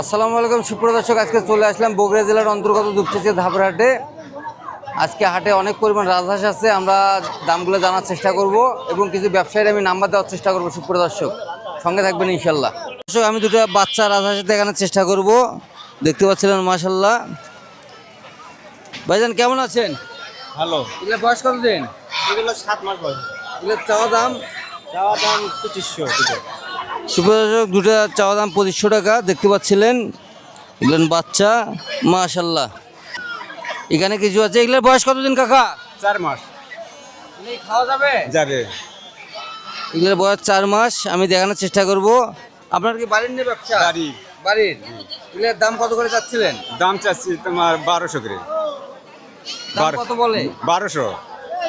আসসালামু আলাইকুম সুপ্রিয় দর্শক আজকে চলে আসলাম বগুড়া জেলার অন্তর্গত দুপচেচি ধাপড়াহাটে। আজকে হাটে অনেক পরিমাণ রাজহাঁস আছে আমরা দামগুলো জানার চেষ্টা করব এবং কিছু ব্যবসায়ীর আমি নাম্বার দেওয়ার চেষ্টা করব সুপ্রিয় দর্শক। সঙ্গে থাকবেন ইনশাল্লাহ। দর্শক আমি দুটো বাচ্চা রাজহাঁস দেখানোর চেষ্টা করব। দেখতে পাচ্ছিলেন মাশাল্লাহ। ভাইজান কেমন আছেন? ভালো। এগুলো বয়স কত দিন এগুলো সাত মাস বয়স। এগুলো চাওয়া দাম? চাওয়া দাম পঁচিশশো। দুটো সুপ্রিয় দর্শক দুটো চাওয়া দাম পঁচিশশো টাকা দেখতে পাচ্ছিলেন? এগুলো বাচ্চা মাশাল্লাহ। এখানে কিছু আছে? এগুলোর বয়স কতদিন কাকা? চার মাস। খাওয়া যাবে? যাবে। এগুলোর বয়স চার মাস আমি দেখানোর চেষ্টা করব। আপনার কি বাড়ির নিয়ে ব্যবসা? গাড়ি বাড়ির? এগুলোর দাম কত করে যাচ্ছিলেন দাম চাচ্ছি তোমার বারোশো করে। কত বলে? বারোশো।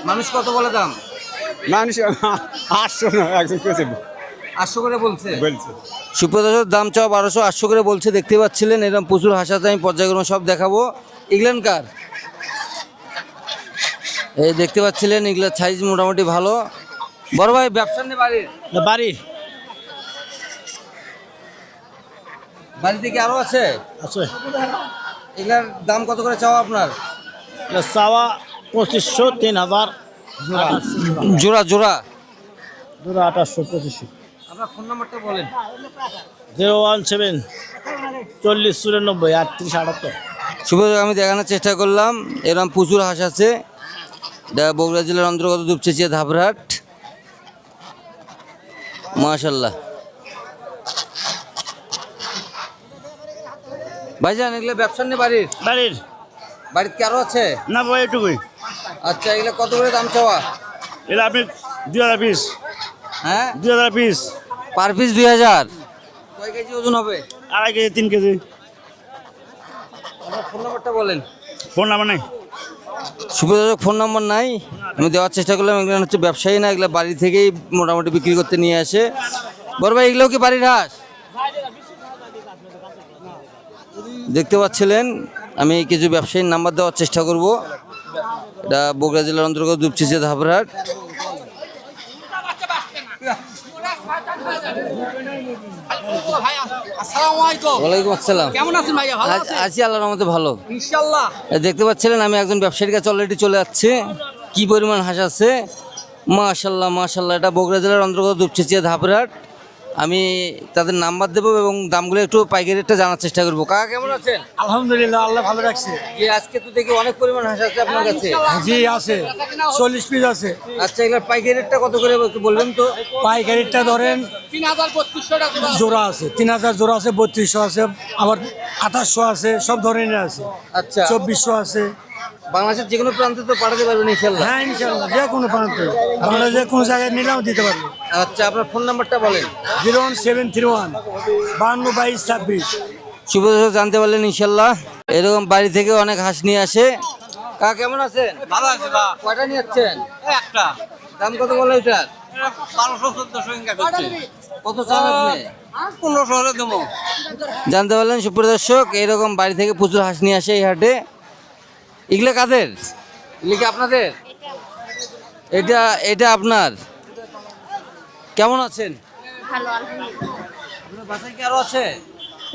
মানুষ কত বলে দাম? মানুষ আটশো না একজন কেছে আটশো করে বলছে? বলছে। সুপ্রদর্শক দাম চাওয়া বারোশো আটশো করে বলছে দেখতে পাচ্ছিলেন এরকম প্রচুর হাসাতে আমি পর্যায়ক্রমে সব দেখাবো। এগুলেন কার? এই দেখতে পাচ্ছিলেন এগুলোর সাইজ মোটামুটি ভালো। বড় ভাই ব্যবসা নেই বাড়ির বাড়ি। বাড়িতে কি আরও আছে? আছে। এগুলার দাম কত করে চাওয়া আপনার? চাওয়া পঁচিশশো তিন হাজার। জোড়া জোড়া। দুটো আঠাশশো পঁচিশশো। আপনার ফোন নাম্বারটা বলেন। জিরো ওয়ান সেভেন চল্লিশ চুরানব্বই আটত্রিশ আটাত্তর। শুভ আমি দেখানোর চেষ্টা করলাম। এরকম প্রচুর হাঁস আছে। এটা বগুড়া জেলার অন্তর্গত দুপচেচিয়া ধাপরাট মাশাল্লাহ। ভাইজান এগুলো ব্যবসা নেই বাড়ির? বাড়ির। বাড়িতে কি আরও আছে? না বই এটুকুই। আচ্ছা এগুলো কত করে দাম চাওয়া? এটা আপনি দু হাজার পিস। হ্যাঁ? দু হাজার পিস। পার পিস দুই হাজার। কয় কেজি ওজন হবে? আড়াই কেজি তিন কেজি। ফোন নাম্বারটা বলেন। ফোন নাম্বার নেই? সুবিধাজনক ফোন নম্বর নাই? আমি দেওয়ার চেষ্টা করলাম এগুলো হচ্ছে ব্যবসায়ী না এগুলো বাড়ি থেকেই মোটামুটি বিক্রি করতে নিয়ে আসে। বড় ভাই এগুলো কি বাড়ির হাঁস? দেখতে পাচ্ছিলেন আমি কিছু ব্যবসায়ীর নাম্বার দেওয়ার চেষ্টা করব। এটা বগুড়া জেলার অন্তর্গত দুপচিচে ধাপরহাট ওয়ালাইকুম আসসালাম। কেমন আছেন ভাইয়া? ভালো আজ- আছি আল্লাহর রহমতে ভালো। দেখতে পাচ্ছিলেন আমি একজন ব্যবসায়ীর কাছে অলরেডি চলে যাচ্ছে। কি পরিমাণ হাঁস আছে? মাশাল্লাহ মাশাল্লাহ এটা বগুড়া জেলার অন্তর্গত দুপচেচিয়া ধাপরাট আমি তাদের নাম্বার দেবো এবং দামগুলো একটু পাইকারি রেটটা জানার চেষ্টা করব। কাকা কেমন আছেন? আলহামদুলিল্লাহ আল্লাহ ভালো রাখছে। যে আজকে তো দেখি অনেক পরিমাণ হাঁস আছে আপনার কাছে। জি আছে। চল্লিশ পিস আছে। আচ্ছা এগুলোর পাইকারি রেটটা কত করে বলবেন তো? পাইকারিটা ধরেন তিন হাজার বত্রিশশো টাকা জোড়া আছে তিন হাজার জোড়া আছে বত্রিশশো আছে আবার আঠাশশো আছে সব ধরনের আছে। আচ্ছা। চব্বিশশো আছে বাংলাদেশের যে কোনো প্রান্তে তো পাঠাতে পারবেন ইনশাল্লাহ হ্যাঁ ইনশাল্লাহ যে কোনো প্রান্তে। বাংলাদেশে কোনো জায়গায় নিলেও দিতে পারব। আচ্ছা আপনার ফোন নাম্বারটা বলেন। Zero one seven three one বান্ন বাইশ ছাব্বিশ। শুভ জানতে পারলেন ইনশাল্লাহ এরকম বাড়ি থেকে অনেক হাঁস নিয়ে আসে। কাকা কেমন আছেন? ভালো আছে বা কয়টা নিয়ে যাচ্ছেন একটা। দাম কত বলে বারোশো চোদ্দশো করছে। কত চান আপনি? পনেরোশো হলে দেবো। জানতে পারলেন সুপ্রিয় দর্শক এইরকম বাড়ি থেকে প্রচুর হাঁস নিয়ে আসে এই হাটে। এগুলো কাদের? এগুলো কি আপনাদের? এটা এটা আপনার। কেমন আছেন? ভালো আলহামদুলিল্লাহ। আপনার বাসায় কি আরও আছে?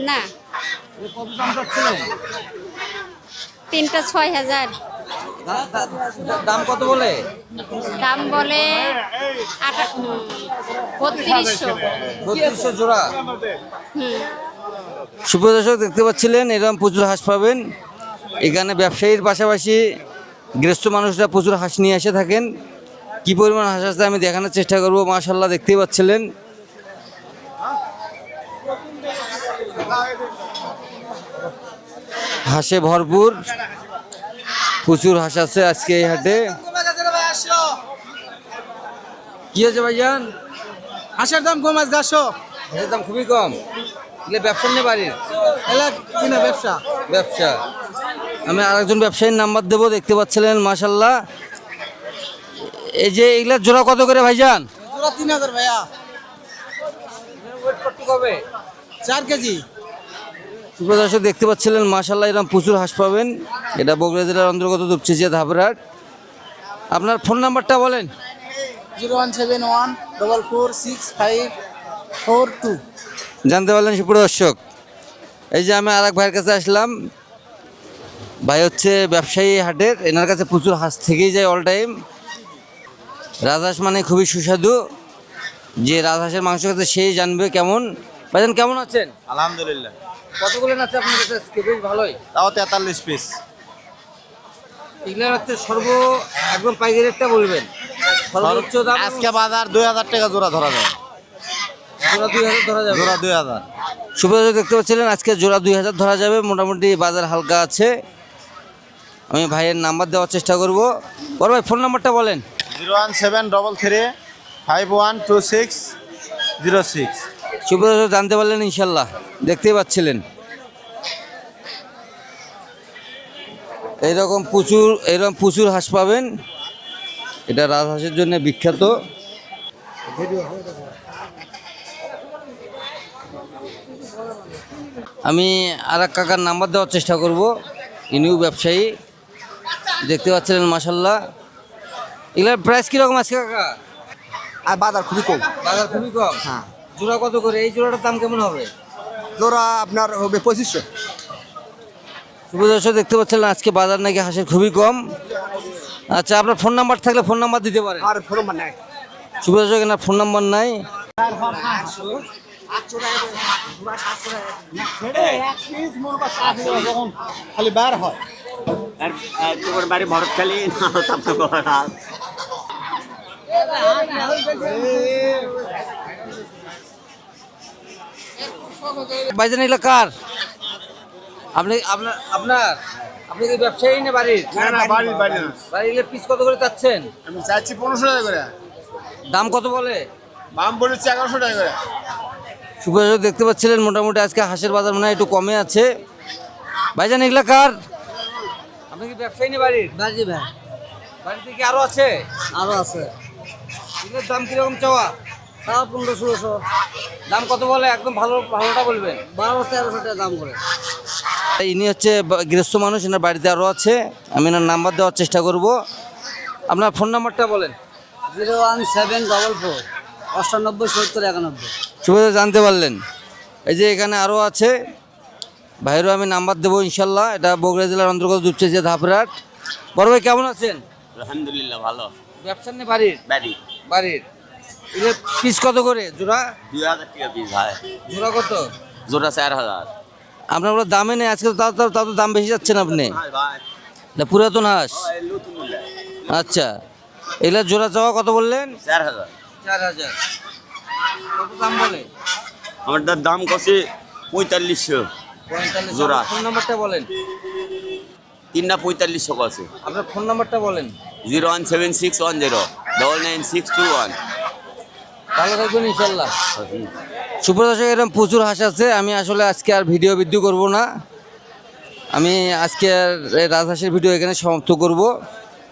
না। কত দাম চাচ্ছিলেন? তিনটা ছয় হাজার। দাম কত বলে? দাম বলে বত্রিশশো জোড়া। হুম। সুপ্রিয় দর্শক দেখতে পাচ্ছিলেন এরকম প্রচুর হাঁস পাবেন। এখানে ব্যবসায়ীর পাশাপাশি গৃহস্থ মানুষরা প্রচুর হাঁস নিয়ে এসে থাকেন। কি পরিমাণ হাঁস আসতে আমি দেখানোর চেষ্টা করব। মাশাল্লাহ দেখতেই পাচ্ছিলেন। হাঁসে ভরপুর। প্রচুর হাঁস আছে আজকে এই হাটে। কি হয়েছে ভাইজান? হাঁসের দাম কম আছে গাছশো হাঁসের দাম খুবই কম। এগুলো ব্যবসা নেই বাড়ির? এলা কিনা ব্যবসা। ব্যবসা। আমি আরেকজন ব্যবসায়ীর নাম্বার দেবো দেখতে পাচ্ছিলেন মাশাল্লাহ এই যে এগুলা জোড়া কত করে ভাইজান? পুরো তিন হাজার ভাইয়া। কবে চার কেজি। সুপ্রদর্শক দেখতে পাচ্ছিলেন মাশাল্লাহ এরকম প্রচুর হাঁস পাবেন। এটা বগুড়া জেলার অন্তর্গত দুপচিচিয়া ধাপরাট আপনার ফোন নাম্বারটা বলেন। Zero one seven one double four six five four two. জানতে পারলেন সুপ্রিয় দর্শক। এই যে আমি আর এক ভাইয়ের কাছে আসলাম। ভাই হচ্ছে ব্যবসায়ী হাটের এনার কাছে প্রচুর হাঁস থেকেই যায় অল টাইম রাজহাঁস মানে খুবই সুস্বাদু। যে রাজহাঁসের মাংস কাছে সেই জানবে কেমন। ভাইজান কেমন আছেন? আলহামদুলিল্লাহ। কতগুলো আছে আপনার কাছে আজকে? বেশ ভালোই। তাও তেতাল্লিশ পিস এগুলোর হচ্ছে সর্ব একদম পাইকারি রেটটা বলবেন। সর্বোচ্চ দাম? আজকে বাজার দুই হাজার টাকা জোড়া ধরা যায়। জোড়া দুই হাজার ধরা যাবে। জোড়া দুই হাজার। সুপ্রদর্শক দেখতে পাচ্ছিলেন আজকে জোড়া দুই হাজার ধরা যাবে। মোটামুটি বাজার হালকা আছে। আমি ভাইয়ের নাম্বার দেওয়ার চেষ্টা করব। বড় ভাই ফোন নাম্বারটা বলেন। Zero one seven double three five one two six zero six. সুপ্রদর্শক জানতে পারলেন ইনশাল্লাহ দেখতেই পাচ্ছিলেন। এইরকম প্রচুর এইরকম প্রচুর হাঁস পাবেন। এটা রাজহাঁসের জন্য বিখ্যাত। আমি আর এক কাকার নাম্বার দেওয়ার চেষ্টা করব। ইনিও ব্যবসায়ী। দেখতে পাচ্ছিলেন মাসাল্লাহ এগুলোর প্রাইস কীরকম আছে কাকা আর বাজার খুবই কম বাজার খুবই কম হ্যাঁ জোড়া কত করে এই জোড়াটার দাম কেমন হবে জোড়া আপনার হবে পঁচিশশো সুপ্রদর্শক দেখতে পাচ্ছিলেন আজকে বাজার নাকি হাঁসের খুবই কম আচ্ছা আপনার ফোন নাম্বার থাকলে ফোন নাম্বার দিতে পারেন আর ফোন নাম্বার নাই সুপ্রদর্শক এনার ফোন নাম্বার নাই খালি বার হয় বাড়ি ভরত খালি ভাইজান এগুলো কার? আপনি আপনার আপনার আপনি কি ব্যবসায়ী না বাড়ির? না না বাড়ি বাড়ি না। বাড়ির পিস কত করে চাচ্ছেন? আমি চাচ্ছি পনেরোশো টাকা করে। দাম কত বলে? দাম বলেছি এগারোশো টাকা করে। সুপ্রদর্শক দেখতে পাচ্ছিলেন মোটামুটি আজকে হাঁসের বাজার মনে হয় একটু কমে আছে। ভাইজান এগুলো কার? আপনি কি ব্যবসায়ী না বাড়ির? বাজি ভাই। বাড়িতে কি আরও আছে? আরও আছে। এগুলোর দাম কীরকম চাওয়া? তাও পনেরো ষোলোশো। দাম কত বলে? একদম ভালো ভালোটা বলবেন। বারো তেরোশো টাকা দাম করে। ইনি হচ্ছে গৃহস্থ মানুষ এনার বাড়িতে আরও আছে। আমি এনার নাম্বার দেওয়ার চেষ্টা করব। আপনার ফোন নাম্বারটা বলেন। Zero one seven double four অষ্টানব্বই সত্তর একানব্বই। সুবিধা জানতে পারলেন। এই যে এখানে আরও আছে। ভাইয়েরও আমি নাম্বার দেবো ইনশাল্লাহ। এটা বগুড়া জেলার অন্তর্গত দুপচেছে ধাপরাট বড় ভাই কেমন আছেন? আলহামদুলিল্লাহ ভালো। ব্যবসা নেই বাড়ির? বাড়ি। বাড়ির। পিস কত করে? জোড়া? দুই হাজার টাকা পিস ভাই। জোড়া কত? জোড়া চার হাজার। আপনার ওগুলো দামে নেই? আজকে তো তাও তাও তো দাম বেশি যাচ্ছেন আপনি? ভাই পুরাতন হাঁস? আচ্ছা। এগুলা জোড়া চাওয়া কত বললেন? চার হাজার। চার হাজার। কত দাম বলে? আমারটার দাম কষে পঁয়তাল্লিশশো। জোড়া। ফোন নাম্বারটা বলেন। তিনটা পঁয়তাল্লিশশো কষে আপনার ফোন নাম্বারটা বলেন। Zero one seven six one zero double nine six two one. ভালো থাকবেন ইনশাল্লাহ। সুপ্রদর্শক এরকম প্রচুর হাঁস আছে। আমি আসলে আজকে আর ভিডিও বৃদ্ধি করব না। আমি আজকে আর রাজহাঁসের ভিডিও এখানে সমাপ্ত করব।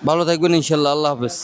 ভালো থাকবেন ইনশাল্লাহ। আল্লাহ হাফেজ।